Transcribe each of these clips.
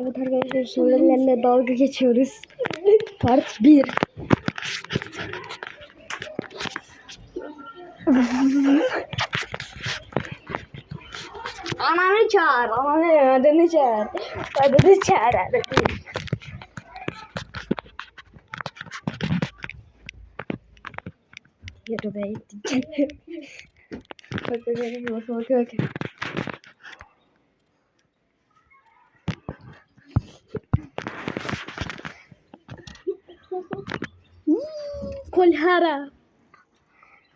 Evet arkadaşlar sorularla dalga geçiyoruz. Part 1. Ananı çağır, ananı, adını çağır. Adını çağır, adını. Yürü be gittik. bak bak bak bak bak. Kolhara.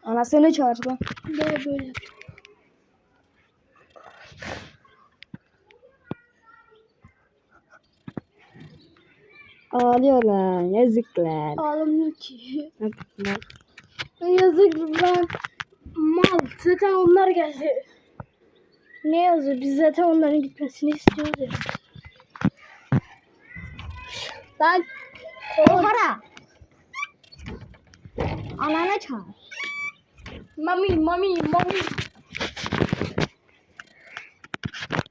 Anasını çağır lan. Böyle böyle. Ağlıyorlar, yazıklar. Ağlamıyor ki. Yapma. Yazık lan. Mal. Zaten onlar geldi. Ne yazıyor? Biz zaten onların gitmesini istiyoruz ya. Lan. Para. Ananı çağır. Mami, mami, mami.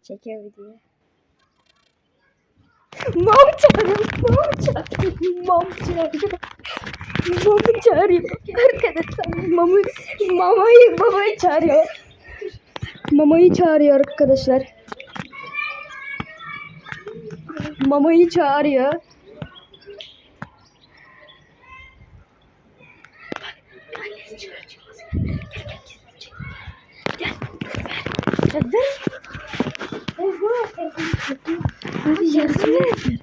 Çekiyor videoyu. Mom çağırıyor. Mom çağırıyor. Mom çağırıyor. Mom çağırıyor. Arkadaşlar mamı, mamayı, babayı çağırıyor. Mamayı çağırıyor arkadaşlar. Mamayı çağırıyor. Ver. Hadi yarısını ver.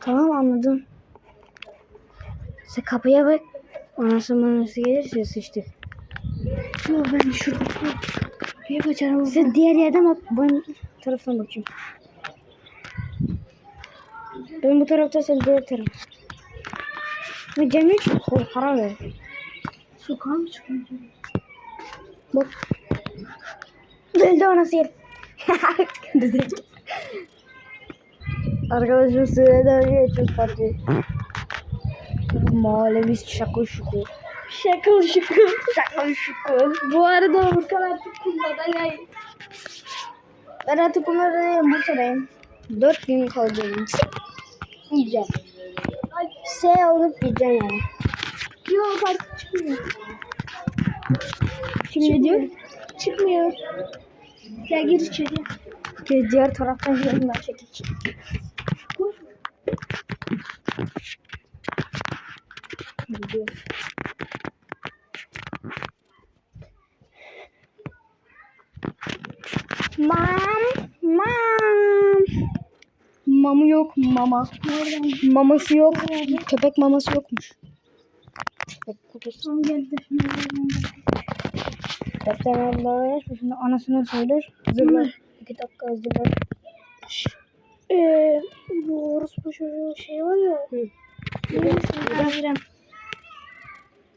Tamam anladım. Sen kapıya bak. Anası manası gelirse sıçtık. Yok ben şurada. Kapıya kaçarım. Sen diğer yerden bak. Ben taraftan bakayım. Ben bu tarafta sen diğer taraf. Ve Cemil çok para ver. Sokağa mı çıkıyor? Bak. Öldü anası yer. Güzel. Arkadaşım suyla dalga geçiyoruz partiyi. Mahalle şakıl şukul. Şakıl şukul. Şakıl şukul. Bu arada Furkan artık kumlada yay. Ben artık bunları değilim Bursa'dayım. Dört gün kalacağım. Yiyeceğim. S olup yiyeceğim yani. Yok artık çıkmıyor. Şimdi diyor. Çıkmıyor. Gel gir içeri. Ki diğer taraftan gidelim ben çekik. Gidiyor. Mam. Mamı yok mama. Maması yok. Köpek maması yokmuş. Köpek kutusu. Geldi. Kaptan abla şimdi anasına söyler. Hazırlar. İki dakika hazırlar. Ee, bu orospu çocuğu şey var ya. Hı. Neyse, İrem.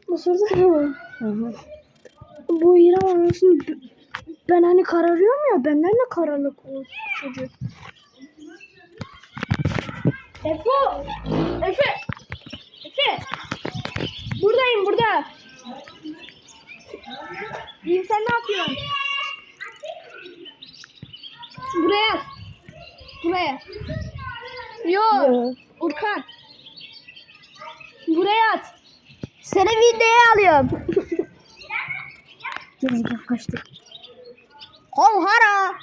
Sorsana mı? Hı hı. Bu İrem anasını ben hani kararıyorum ya benden de kararlık o çocuk. Efe! Efe! Efe! Buradayım burada. İyiyim sen ne yapıyorsun? Buraya. Buraya. Yo. Yo. Urkan. Buraya at. Seni videoya alıyorum. Gerizekalı kaçtı. Kolhara.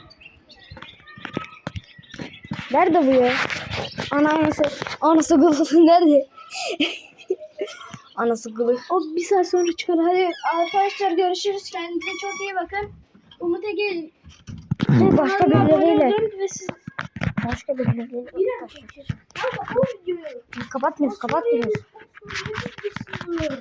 Nerede bu ya? Ana anası. Anası kılıfı nerede? anası kılıf. O bir saat sonra çıkar. Hadi arkadaşlar görüşürüz. Kendinize çok iyi bakın. Umut Ege Ne başka birileriyle. ve siz Başka birileriyle. Yine Kanka bu videoyu. Kapatmıyoruz kapatmıyoruz. Kapatmıyoruz.